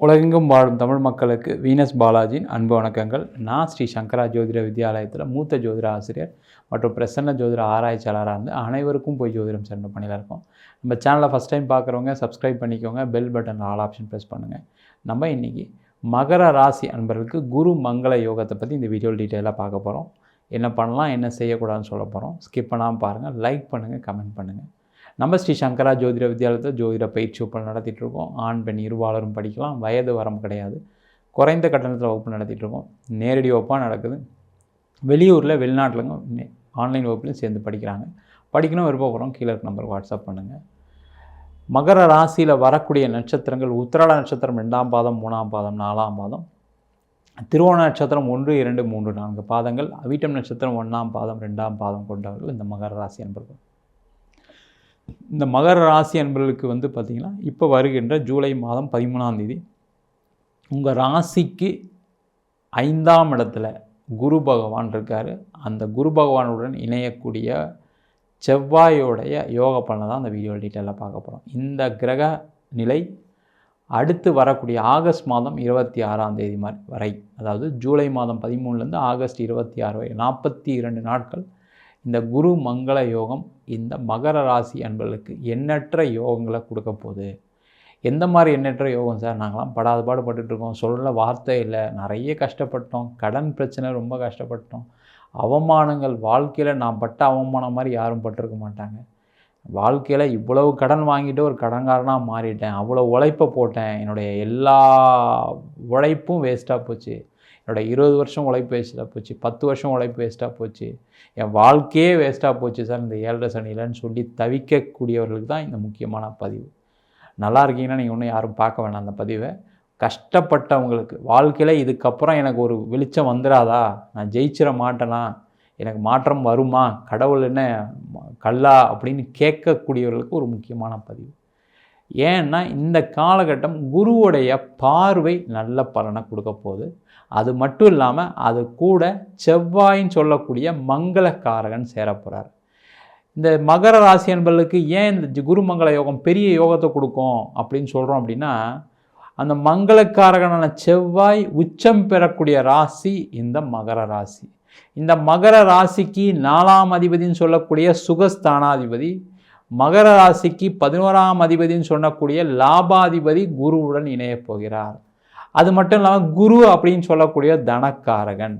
உலகெங்கும் வாழும் தமிழ் மக்களுக்கு வீனஸ் பாலாஜியின் அன்பு வணக்கங்கள். நான் ஸ்ரீ சங்கரா ஜோதிட வித்யாலயத்தில் மூத்த ஜோதிட ஆசிரியர் மற்றும் பிரசன்ன ஜோதிட ஆராய்ச்சியாளராக இருந்து அனைவருக்கும் போய் ஜோதிடம் சென்ற பணியில் இருக்கோம். நம்ம சேனலை ஃபஸ்ட் டைம் பார்க்குறவங்க சப்ஸ்கிரைப் பண்ணிக்கோங்க bell button all option press பண்ணுங்கள் நம்ம இன்றைக்கி மகர ராசி அன்பர்களுக்கு குரு மங்கள யோகத்தை பற்றி இந்த வீடியோ டீட்டெயிலாக பார்க்க போகிறோம் என்ன பண்ணலாம் என்ன செய்யக்கூடாதுன்னு சொல்ல போகிறோம் ஸ்கிப் பண்ணாமல் பாருங்கள் லைக் பண்ணுங்கள் கமெண்ட் பண்ணுங்கள் நம்ம ஸ்ரீ சங்கரா ஜோதிட வித்யாலயத்தில் ஜோதிட பயிற்சி வகுப்பு நடத்திட்டுருக்கோம். ஆண் பெண் இருபாலரும் படிக்கலாம். வயது வரம் கிடையாது. குறைந்த கட்டணத்தில் வகுப்பு நடத்திட்டுருக்கோம். நேரடி வகுப்பாக நடக்குது. வெளியூரில் வெளிநாட்டிலங்க ஆன்லைன் வகுப்புலையும் சேர்ந்து படிக்கிறாங்க. படிக்கணும் விருப்பப்படுறோம் கீழே இருக்க நம்பருக்கு வாட்ஸ்அப் பண்ணுங்கள் மகர ராசியில் வரக்கூடிய நட்சத்திரங்கள் உத்திராட நட்சத்திரம் ரெண்டாம் பாதம் மூணாம் பாதம் நாலாம் பாதம். திருவோண நட்சத்திரம் ஒன்று இரண்டு மூன்று நான்கு பாதங்கள். அவிட்டம் நட்சத்திரம் ஒன்றாம் பாதம் ரெண்டாம் பாதம் கொண்டவர்கள் இந்த மகர ராசி என்பர்கள் இந்த மகர ராசி அன்பர்களுக்கு வந்து பார்த்திங்கன்னா இப்போ வருகின்ற ஜூலை மாதம் பதிமூணாம் தேதி உங்கள் ராசிக்கு ஐந்தாம் இடத்துல குரு பகவான் இருக்கார். அந்த குரு பகவானுடன் இணையக்கூடிய செவ்வாயோடைய யோக பலனை தான் அந்த வீடியோ டீட்டெயிலாக பார்க்க போகிறோம் இந்த கிரக நிலை அடுத்து வரக்கூடிய ஆகஸ்ட் மாதம் இருபத்தி ஆறாம் தேதி மாதிரி வரை அதாவது ஜூலை மாதம் பதிமூணுலேருந்து ஆகஸ்ட் இருபத்தி ஆறு வரை நாற்பத்தி இரண்டு நாட்கள் இந்த குரு மங்கள யோகம் இந்த மகர ராசி அன்பர்களுக்கு எண்ணற்ற யோகங்களை கொடுக்க போகுது. எந்த மாதிரி எண்ணற்ற யோகம் சார்? நாங்களாம் படாத பாடுபட்டுட்டு இருக்கோம். சொல்ல வார்த்தை இல்லை. நிறைய கஷ்டப்பட்டோம். கடன் பிரச்சனை ரொம்ப கஷ்டப்பட்டோம். அவமானங்கள் வாழ்க்கையில் நான் பட்ட அவமானம் மாதிரி யாரும் பட்டிருக்க மாட்டாங்க. வாழ்க்கையில் இவ்வளவு கடன் வாங்கிட்டு ஒரு கடன்காரனாக மாறிட்டேன். அவ்வளோ உழைப்பை போட்டேன். என்னுடைய எல்லா உழைப்பும் வேஸ்ட்டாக போச்சு. என்னோடய இருபது வருஷம் உழைப்பு வேஸ்ட்டாக போச்சு பத்து வருஷம் உழைப்பு வேஸ்ட்டாக போச்சு. என் வாழ்க்கையே வேஸ்ட்டாக போச்சு சார் இந்த ஏழரை சனியிலன்னு சொல்லி தவிக்கக்கூடியவர்களுக்கு தான் இந்த முக்கியமான பதிவு. நல்லா இருக்கீங்கன்னா நீங்கள் ஒன்றும் யாரும் பார்க்க வேணாம் அந்த பதிவை. கஷ்டப்பட்டவங்களுக்கு வாழ்க்கையில் இதுக்கப்புறம் எனக்கு ஒரு வெளிச்சம் வந்துடாதா நான் ஜெயிச்சிட மாட்டேனா? எனக்கு மாற்றம் வருமா? கடவுள் என்ன கல்லா? அப்படின்னு கேட்கக்கூடியவர்களுக்கு ஒரு முக்கியமான பதிவு. ஏன்னா இந்த காலகட்டம் குருவுடைய பார்வை நல்ல பலனை கொடுக்க போகுது. அது மட்டும் இல்லாமல் அது கூட செவ்வாயின்னு சொல்லக்கூடிய மங்களக்காரகன் சேரப்போகிறார் இந்த மகர ராசி என்பர்களுக்கு ஏன் இந்த குருமங்கள யோகம் பெரிய யோகத்தை கொடுக்கும் அப்படின்னு சொல்கிறோம் அப்படின்னா அந்த மங்களக்காரகனான செவ்வாய் உச்சம் பெறக்கூடிய ராசி இந்த மகர ராசி. இந்த மகர ராசிக்கு நாலாம் அதிபதினு சொல்லக்கூடிய சுகஸ்தானாதிபதி மகர ராசிக்கு பதினோராம் அதிபதினு சொல்லக்கூடிய லாபாதிபதி குருவுடன் இணையப் போகிறார். அது மட்டும் இல்லாமல் குரு அப்படின்னு சொல்லக்கூடிய தனக்காரகன்.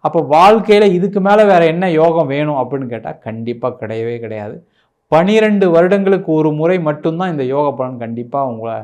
அப்போ வாழ்க்கையில் இதுக்கு மேலே வேறு என்ன யோகம் வேணும் அப்படின்னு கேட்டால் கண்டிப்பாக கிடையவே கிடையாது. பனிரெண்டு வருடங்களுக்கு ஒரு முறை மட்டும்தான் இந்த யோக பலன் கண்டிப்பாக உங்களை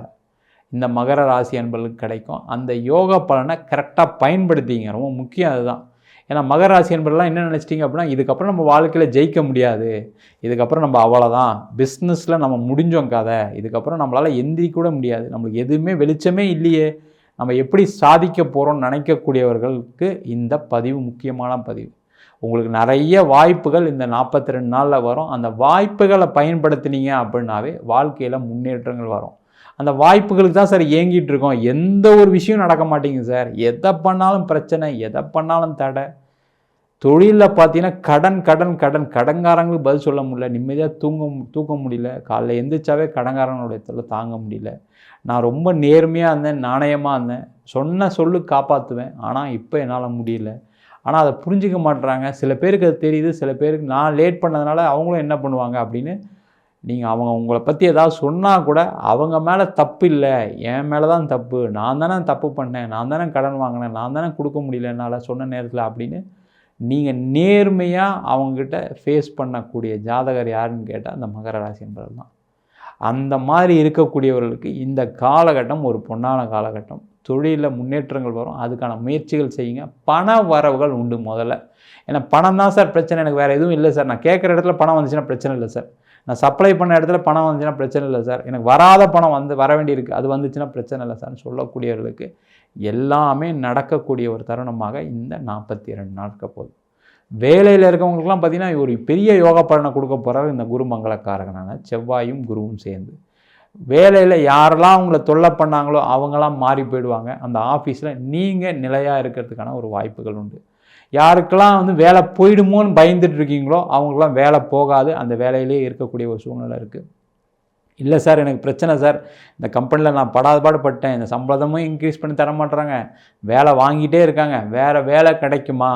இந்த மகர ராசி அன்பர்களுக்கு கிடைக்கும். அந்த யோக பலனை கரெக்டாக பயன்படுத்திங்க. ரொம்ப முக்கியம் அதுதான். ஏன்னா மகராசி என்பதெல்லாம் என்ன நினச்சிட்டிங்க அப்படின்னா இதுக்கப்புறம் நம்ம வாழ்க்கையில் ஜெயிக்க முடியாது. இதுக்கப்புறம் நம்ம அவ்வளோதான் பிஸ்னஸில் நம்ம முடிஞ்சோம் கதை. இதுக்கப்புறம் நம்மளால் எந்திரிக்க கூட முடியாது. நம்மளுக்கு எதுவுமே வெளிச்சமே இல்லையே. நம்ம எப்படி சாதிக்க போகிறோம்னு நினைக்கக்கூடியவர்களுக்கு இந்த பதிவு முக்கியமான பதிவு. உங்களுக்கு நிறைய வாய்ப்புகள் இந்த நாற்பத்தி ரெண்டு நாளில் வரும். அந்த வாய்ப்புகளை பயன்படுத்தினீங்க அப்படின்னாவே வாழ்க்கையில் முன்னேற்றங்கள் வரும். அந்த வாய்ப்புகளுக்கு தான் சார் ஏங்கிட்டு இருக்கோம். எந்த ஒரு விஷயம் நடக்க மாட்டேங்குது சார். எதை பண்ணாலும் பிரச்சனை எதை பண்ணாலும் தடை. தொழிலில் பார்த்தீங்கன்னா கடன் கடன் கடன். கடன்காரங்களுக்கு பதில் சொல்ல முடியல. நிம்மதியாக தூங்க தூக்க முடியல. காலைல எந்திரிச்சாவே கடன்காரனுடைய தொல்லை தாங்க முடியல. நான் ரொம்ப நேர்மையாக இருந்தேன் நாணயமாக இருந்தேன். சொன்ன சொல்லு காப்பாற்றுவேன் ஆனால் இப்போ என்னால் முடியல. ஆனால் அதை புரிஞ்சிக்க மாட்டுறாங்க சில பேருக்கு அது தெரியுது. சில பேருக்கு நான் லேட் பண்ணதுனால அவங்களும் என்ன பண்ணுவாங்க அப்படின்னு நீங்கள் அவங்க உங்களை பற்றி ஏதாவது சொன்னால் கூட அவங்க மேலே தப்பு இல்லை. என் மேலே தான் தப்பு. நான் தானே தப்பு பண்ணேன். நான் தானே கடன் வாங்கினேன். நான் தானே கொடுக்க முடியல என்னால் சொன்ன நேரத்தில் அப்படின்னு நீங்கள் நேர்மையாக அவங்கக்கிட்ட ஃபேஸ் பண்ணக்கூடிய ஜாதகர் யாருன்னு கேட்டால் அந்த மகர ராசி தான் அந்த மாதிரி இருக்கக்கூடியவர்களுக்கு இந்த காலகட்டம் ஒரு பொன்னான காலகட்டம். தொழிலில் முன்னேற்றங்கள் வரும். அதுக்கான முயற்சிகள் செய்யுங்க. பண வரவுகள் உண்டு முதல்ல. ஏன்னா பணம் தான் சார் பிரச்சனை. எனக்கு வேறு எதுவும் இல்லை சார். நான் கேட்குற இடத்துல பணம் வந்துச்சுன்னா பிரச்சனை இல்லை சார். நான் சப்ளை பண்ண இடத்துல பணம் வந்துச்சுன்னா பிரச்சனை இல்லை சார். எனக்கு வராத பணம் வந்து வர வேண்டியிருக்கு. அது வந்துச்சுன்னா பிரச்சனை இல்லை சார்னு சொல்லக்கூடியவர்களுக்கு எல்லாமே நடக்கக்கூடிய ஒரு தருணமாக இந்த நாற்பத்தி ரெண்டு நாட்கள் போதும் வேலையில் இருக்கவங்களுக்குலாம் பார்த்திங்கன்னா ஒரு பெரிய யோகா பலனை கொடுக்க போகிறார் இந்த குரு மங்களக்காரகனான செவ்வாயும் குருவும் சேர்ந்து. வேலையில் யாரெல்லாம் அவங்கள தொல்லை பண்ணாங்களோ அவங்களாம் மாறி போயிடுவாங்க. அந்த ஆஃபீஸில் நீங்கள் நிலையாக இருக்கிறதுக்கான ஒரு வாய்ப்புகள் உண்டு. யாருக்கெல்லாம் வந்து வேலை போயிடுமோன்னு பயந்துட்டு இருக்கீங்களோ அவங்களுக்குலாம் வேலை போகாது. அந்த வேலையிலே இருக்கக்கூடிய ஒரு சூழ்நிலை இருக்குது இல்லை சார் எனக்கு பிரச்சனை சார். இந்த கம்பெனியில் நான் படாத பாடுபட்டேன் இந்த சம்பளமும் இன்க்ரீஸ் பண்ணி தர மாட்டுறாங்க வேலை வாங்கிட்டே இருக்காங்க. வேறு வேலை கிடைக்குமா?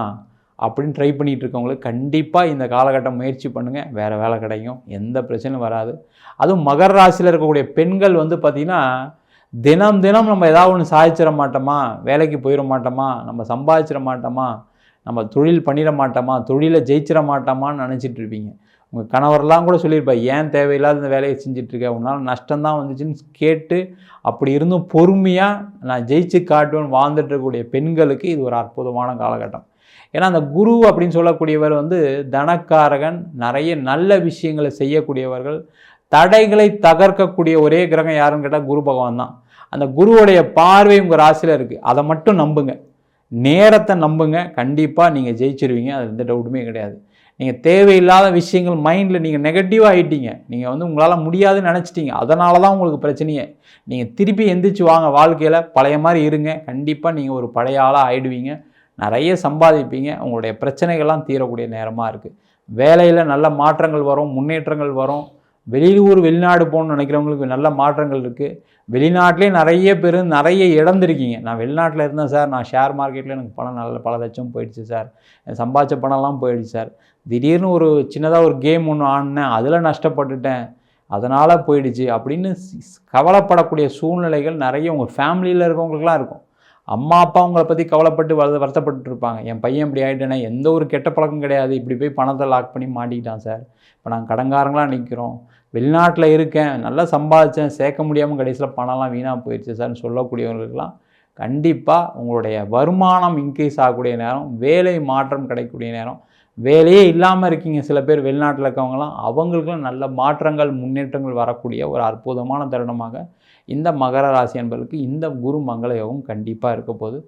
அப்படின்னு ட்ரை பண்ணிகிட்டு இருக்கவங்களுக்கு கண்டிப்பாக இந்த காலகட்டம் முயற்சி பண்ணுங்கள் வேறு வேலை கிடைக்கும். எந்த பிரச்சனையும் வராது. அதுவும் மகர ராசியில் இருக்கக்கூடிய பெண்கள் வந்து பார்த்திங்கன்னா தினம் தினம் நம்ம ஏதாவது ஒன்று சாதிச்சிட மாட்டோமா? வேலைக்கு போயிட மாட்டோமா? நம்ம சம்பாதிச்சிட மாட்டோமா? நம்ம தொழில் பண்ணிட மாட்டோமா? தொழிலை ஜெயிச்சிட மாட்டோமான்னு நினச்சிட்டு இருப்பீங்க. உங்கள் கணவர்லாம் கூட சொல்லியிருப்பா ஏன் தேவையில்லாத இந்த வேலையை செஞ்சிட்ருக்க உன்னால் நஷ்டம்தான் வந்துச்சுன்னு கேட்டு அப்படி இருந்தும் பொறுமையாக நான் ஜெயிச்சு காட்டுவேன் வாழ்ந்துட்டு இருக்கக்கூடிய பெண்களுக்கு இது ஒரு அற்புதமான காலகட்டம். ஏன்னா அந்த குரு அப்படின்னு சொல்லக்கூடியவர் வந்து தனக்காரகன் நிறைய நல்ல விஷயங்களை செய்யக்கூடியவர்கள். தடைகளை தகர்க்கக்கூடிய ஒரே கிரகம் யாருன்னு கேட்டால் குரு பகவான் தான். அந்த குருவுடைய பார்வை உங்கள் ராசியில் இருக்குது அதை மட்டும் நம்புங்க. நேரத்தை நம்புங்க. கண்டிப்பாக நீங்கள் ஜெயிச்சிருவீங்க. அது எந்த டவுட்டுமே கிடையாது. நீங்கள் தேவையில்லாத விஷயங்கள் மைண்டில் நீங்கள் நெகட்டிவாக ஆகிட்டீங்க நீங்கள் வந்து உங்களால் முடியாதுன்னு நினச்சிட்டீங்க. அதனால தான் உங்களுக்கு பிரச்சனையே. நீங்கள் திருப்பி எந்திரிச்சு வாங்க வாழ்க்கையில். பழைய மாதிரி இருங்க. கண்டிப்பாக நீங்கள் ஒரு பழைய ஆளாக ஆகிடுவீங்க நிறைய சம்பாதிப்பீங்க. உங்களுடைய பிரச்சனைகள்லாம் தீரக்கூடிய நேரமாக இருக்குது வேலையில் நல்ல மாற்றங்கள் வரும் முன்னேற்றங்கள் வரும். வெளியூர் வெளிநாடு போகணும்னு நினைக்கிறவங்களுக்கு நல்ல மாற்றங்கள் இருக்குது வெளிநாட்டிலே நிறைய பேர் நிறைய இழந்திருக்கீங்க. நான் வெளிநாட்டில் இருந்தேன் சார். நான் ஷேர் மார்க்கெட்டில் எனக்கு பணம் நல்ல பல லட்சம் போயிடுச்சு சார். சம்பாதிச்ச பணம்லாம் போயிடுச்சு சார். திடீர்னு ஒரு சின்னதாக ஒரு கேம் ஒன்று ஆடினேன். அதில் நஷ்டப்பட்டுட்டேன். அதனால் போயிடுச்சு. அப்படின்னு கவலைப்படக்கூடிய சூழ்நிலைகள் நிறைய உங்கள் ஃபேமிலியில் இருக்கவங்களுக்குலாம் இருக்கும். அம்மா அப்பா உங்களை பற்றி கவலைப்பட்டு வரு வருத்தப்பட்டு இருப்பாங்க என் பையன் இப்படி ஆகிட்டேன்னா எந்த ஒரு கெட்ட பழக்கம் கிடையாது. இப்படி போய் பணத்தை லாக் பண்ணி மாட்டிக்கிட்டான் சார் இப்போ நாங்கள் கடங்காரங்களாக நிற்கிறோம் வெளிநாட்டில் இருக்கேன். நல்லா சம்பாதிச்சேன். சேர்க்க முடியாமல் கடைசியில் பணம்லாம் வீணாக போயிடுச்சு சார்னு சொல்லக்கூடியவங்களுக்கெல்லாம் கண்டிப்பாக உங்களுடைய வருமானம் இன்க்ரீஸ் ஆகக்கூடிய நேரம் வேலை மாற்றம் கிடைக்கக்கூடிய நேரம். வேலையே இல்லாமல் இருக்கீங்க சில பேர் வெளிநாட்டில் இருக்கவங்களாம் அவங்களுக்குலாம் நல்ல மாற்றங்கள் முன்னேற்றங்கள் வரக்கூடிய ஒரு அற்புதமான தருணமாக இந்த மகர ராசி என்பதற்கு இந்த குரு மங்கள யோகம் கண்டிப்பாக இருக்க போது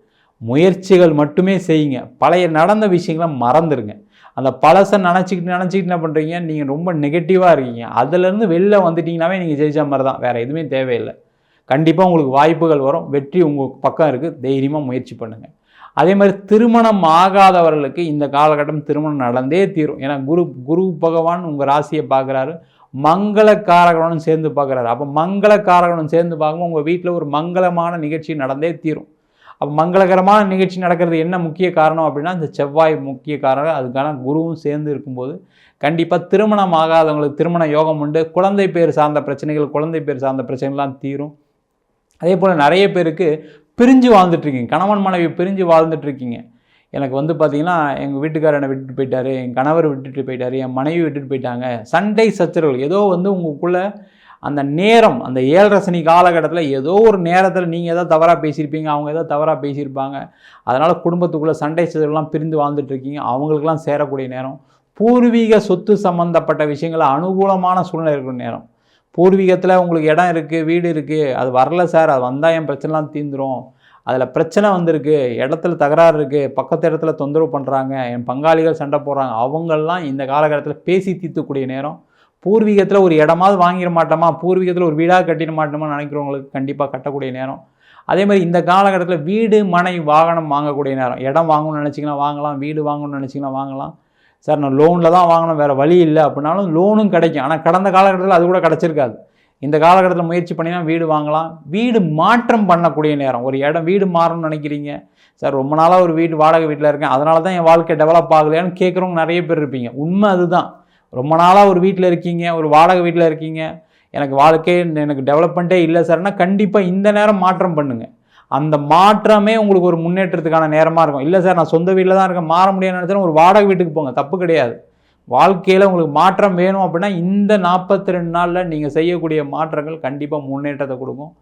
முயற்சிகள் மட்டுமே செய்யுங்க. பழைய நடந்த விஷயங்களை மறந்துடுங்க அந்த பழசை நினச்சிக்கிட்டு நினச்சிக்கிட்டு என்ன பண்ணுறீங்க நீங்கள் ரொம்ப நெகட்டிவாக இருக்கீங்க. அதுலேருந்து வெளில வந்துட்டிங்கனாவே நீங்கள் ஜெயிச்ச மாதிரி தான். வேறு எதுவுமே தேவையில்லை. கண்டிப்பாக உங்களுக்கு வாய்ப்புகள் வரும். வெற்றி உங்கள் பக்கம் இருக்குது தைரியமாக முயற்சி பண்ணுங்கள் அதே மாதிரி திருமணம் ஆகாதவர்களுக்கு இந்த காலகட்டம் திருமணம் நடந்தே தீரும். ஏன்னா குரு குரு பகவான் உங்கள் ராசியை பார்க்குறாரு. மங்களக்காரகனும் சேர்ந்து பார்க்குறாரு. அப்போ மங்களக்காரகனும் சேர்ந்து பார்க்கும்போது உங்கள் வீட்டில் ஒரு மங்களமான நிகழ்ச்சி நடந்தே தீரும். அப்போ மங்களகரமான நிகழ்ச்சி நடக்கிறது என்ன முக்கிய காரணம் அப்படின்னா இந்த செவ்வாய் முக்கிய காரணம். அதுக்கான குருவும் சேர்ந்து இருக்கும்போது கண்டிப்பாக திருமணம் ஆகாதவங்களுக்கு திருமண யோகம் உண்டு. குழந்தை பேர் சார்ந்த பிரச்சனைகள் குழந்தை பேர் சார்ந்த பிரச்சனைகள்லாம் தீரும். அதே போல் நிறைய பேருக்கு பிரிஞ்சு வாழ்ந்துட்டுருக்கீங்க கணவன் மனைவி பிரிஞ்சு வாழ்ந்துட்டுருக்கீங்க எனக்கு வந்து பார்த்திங்கன்னா எங்கள் வீட்டுக்காரர் என்னை விட்டுட்டு போயிட்டார் என் கணவர் விட்டுட்டு போயிட்டார் என் மனைவி விட்டுட்டு போயிட்டாங்க. சண்டை சச்சரவுகள். ஏதோ வந்து உங்களுக்குள்ளே அந்த நேரம் அந்த ஏழரை சனி காலகட்டத்தில் ஏதோ ஒரு நேரத்தில் நீங்கள் ஏதோ தவறாக பேசியிருப்பீங்க அவங்க ஏதோ தவறாக பேசியிருப்பாங்க. அதனால் குடும்பத்துக்குள்ளே சண்டை சச்சரவுலாம் பிரிந்து வாழ்ந்துட்டுருக்கீங்க. அவங்களுக்கெல்லாம் சேரக்கூடிய நேரம். பூர்வீக சொத்து சம்மந்தப்பட்ட விஷயங்களை அனுகூலமான சூழ்நிலை இருக்கிற நேரம். பூர்வீகத்தில் உங்களுக்கு இடம் இருக்குது வீடு இருக்குது அது வரல சார் அது வந்தால் என் பிரச்சனைலாம் தீந்துடும் அதில் பிரச்சனை வந்திருக்கு இடத்துல தகராறு இருக்குது பக்கத்து இடத்துல தொந்தரவு பண்ணுறாங்க என் பங்காளிகள் சண்டை போடுறாங்க அவங்கெல்லாம் இந்த காலகட்டத்தில் பேசி தீர்த்துக்கூடிய நேரம். பூர்வீகத்தில் ஒரு இடமாவது வாங்கிட மாட்டோமா? பூர்வீகத்தில் ஒரு வீடாக கட்டிட மாட்டோமா நினைக்கிறவங்களுக்கு கண்டிப்பாக கட்டக்கூடிய நேரம். அதே மாதிரி இந்த காலகட்டத்தில் வீடு மனை வாகனம் வாங்கக்கூடிய நேரம். இடம் வாங்கணும்னு நினச்சிங்கன்னா வாங்கலாம் வீடு வாங்கணும்னு நினச்சிங்கன்னா வாங்கலாம். சார் நான் லோனில் தான் வாங்கணும் வேறு வழி இல்லை அப்படின்னாலும் லோனும் கிடைக்கும். ஆனால் கடந்த காலகட்டத்தில் அது கூட கிடச்சிருக்காது. இந்த காலகட்டத்தில் முயற்சி பண்ணினா வீடு வாங்கலாம். வீடு மாற்றம் பண்ணக்கூடிய நேரம். ஒரு இடம் வீடு மாறணும்னு நினைக்கிறீங்க. சார் ரொம்ப நாளாக ஒரு வீடு வாடகை வீட்டில் இருக்கேன். அதனால தான் என் வாழ்க்கை டெவலப் ஆகலையான்னு கேட்குறவங்க நிறைய பேர் இருப்பீங்க. உண்மை அதுதான். ரொம்ப நாளாக ஒரு வீட்டில் இருக்கீங்க ஒரு வாடகை வீட்டில் இருக்கீங்க. எனக்கு வாழ்க்கை எனக்கு டெவலப்மெண்ட்டே இல்லை சார்னா கண்டிப்பாக இந்த நேரம் மாற்றம் பண்ணுங்கள் அந்த மாற்றமே உங்களுக்கு ஒரு முன்னேற்றத்துக்கான நேரமாக இருக்கும். இல்லை சார் நான் சொந்த வீட்டில் தான் இருக்கேன். மாற முடியாதுன்னு நினச்சாலும் ஒரு வாடகை வீட்டுக்கு போங்க. தப்பு கிடையாது. வாழ்க்கையில் உங்களுக்கு மாற்றம் வேணும் அப்படின்னா இந்த நாற்பத்தி ரெண்டு நாளில் நீங்கள் செய்யக்கூடிய மாற்றங்கள் கண்டிப்பாக முன்னேற்றத்தை கொடுக்கும்.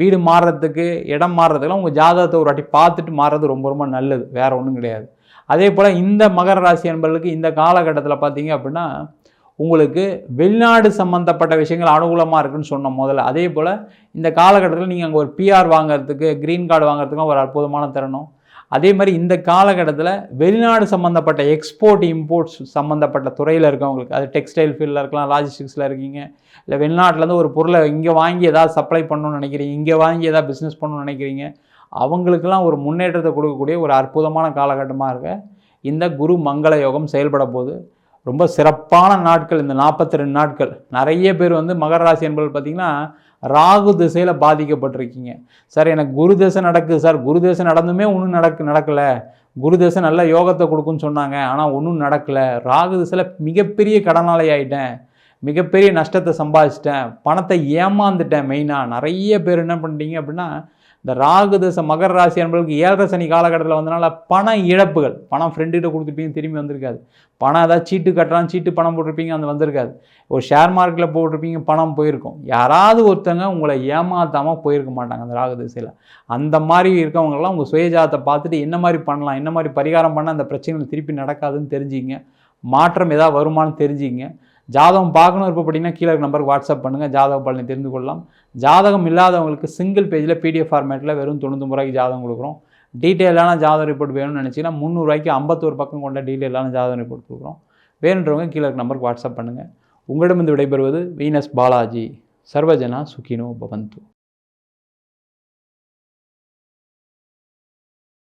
வீடு மாறுறதுக்கு இடம் மாறுறதுக்கெல்லாம் உங்கள் ஜாதகத்தை ஒரு வாட்டி பார்த்துட்டு மாறுறது ரொம்ப ரொம்ப நல்லது. வேறு ஒன்றும் கிடையாது. அதே போல் இந்த மகர ராசி என்பர்களுக்கு இந்த காலகட்டத்தில் பார்த்தீங்க அப்படின்னா உங்களுக்கு வெளிநாடு சம்மந்தப்பட்ட விஷயங்கள் அனுகூலமாக இருக்குன்னு சொன்னோம் முதல்ல. அதே போல் இந்த காலகட்டத்தில் நீங்கள் அங்கே ஒரு பிஆர் வாங்குறதுக்கு க்ரீன் கார்டு வாங்குறதுக்கும் ஒரு அற்புதமான தருணம். அதே மாதிரி இந்த காலகட்டத்தில் வெளிநாடு சம்மந்தப்பட்ட எக்ஸ்போர்ட் இம்போர்ட்ஸ் சம்மந்தப்பட்ட துறையில் இருக்கவங்களுக்கு அது டெக்ஸ்டைல் ஃபீல்டில் இருக்கலாம் லாஜிஸ்டிக்ஸில் இருக்கீங்க இல்லை வெளிநாட்டிலேருந்து ஒரு பொருளை இங்கே வாங்கி ஏதாவது சப்ளை பண்ணணும்னு நினைக்கிறீங்க இங்கே வாங்கி ஏதாவது பிஸ்னஸ் பண்ணணும்னு நினைக்கிறீங்க அவங்களுக்கெல்லாம் ஒரு முன்னேற்றத்தை கொடுக்கக்கூடிய ஒரு அற்புதமான காலகட்டமாக இருக்க இந்த குரு மங்கள யோகம் செயல்பட போது ரொம்ப சிறப்பான நாட்கள் இந்த நாற்பத்தி ரெண்டு நாட்கள். நிறைய பேர் வந்து மகர ராசி என்பது பார்த்திங்கன்னா ராகு திசையில் பாதிக்கப்பட்டிருக்கீங்க. சார் எனக்கு குரு தசை நடக்குது சார். குரு தசை நடந்துமே ஒன்றும் நடக்கு நடக்கலை. குரு தசை நல்ல யோகத்தை கொடுக்குன்னு சொன்னாங்க ஆனால் ஒன்றும் நடக்கலை. ராகு திசையில் மிகப்பெரிய கடனாளி ஆகிட்டேன் மிகப்பெரிய நஷ்டத்தை சம்பாதிச்சிட்டேன். பணத்தை ஏமாந்துட்டேன் மெயினாக நிறைய பேர் என்ன பண்ணிட்டீங்க அப்படின்னா இந்த ராகு தசை மகர ராசி என்பவர்களுக்கு ஏழரை சனி காலகட்டத்தில் வந்தனால பண இழப்புகள் பணம் ஃப்ரெண்டுகிட்ட கொடுத்துருப்பீங்க திரும்பி வந்திருக்காது. பணம் ஏதாவது சீட்டு கட்டுறான் சீட்டு பணம் போட்டிருப்பீங்க அந்த வந்திருக்காது. ஒரு ஷேர் மார்க்கெட்டில் போட்டிருப்பீங்க பணம் போயிருக்கும். யாராவது ஒருத்தங்க உங்களை ஏமாற்றாமல் போயிருக்க மாட்டாங்க அந்த ராகு திசையில். அந்த மாதிரி இருக்கவங்களாம் உங்கள் சுயஜாதத்தை பார்த்துட்டு என்ன மாதிரி பண்ணலாம் என்ன மாதிரி பரிகாரம் பண்ணால் அந்த பிரச்சனைகள் திருப்பி நடக்காதுன்னு தெரிஞ்சுங்க மாற்றம் ஏதாவது வருமானு தெரிஞ்சுங்க ஜாதகம் பார்க்கணும் இருப்பப்படிங்கன்னா கீழே நம்பருக்கு வாட்ஸ்அப் பண்ணுங்கள் ஜாதக பலனை தெரிந்து கொள்ளலாம். ஜாதகம் இல்லாதவங்களுக்கு சிங்கிள் பேஜில் பிடிஎஃப் ஃபார்மேட்டில் வெறும் தொண்ணூறு ரூபாய்க்கு ஜாதகம் கொடுக்குறோம். டீட்டெயிலான ஜாதக ரிப்போர்ட் வேணும்னு நினச்சிங்கன்னா முந்நூறுரூவாய்க்கு ஐம்பத்தோரு பக்கம் கொண்ட டீட்டெயிலான ஜாதக ரிப்போர்ட் கொடுக்குறோம். வேணுன்றவங்க கீழே நம்பருக்கு வாட்ஸ்அப் பண்ணுங்கள் உங்களிடமிருந்து விடைபெறுவது வீனஸ் பாலாஜி. சர்வஜனா சுகினோ பவந்து.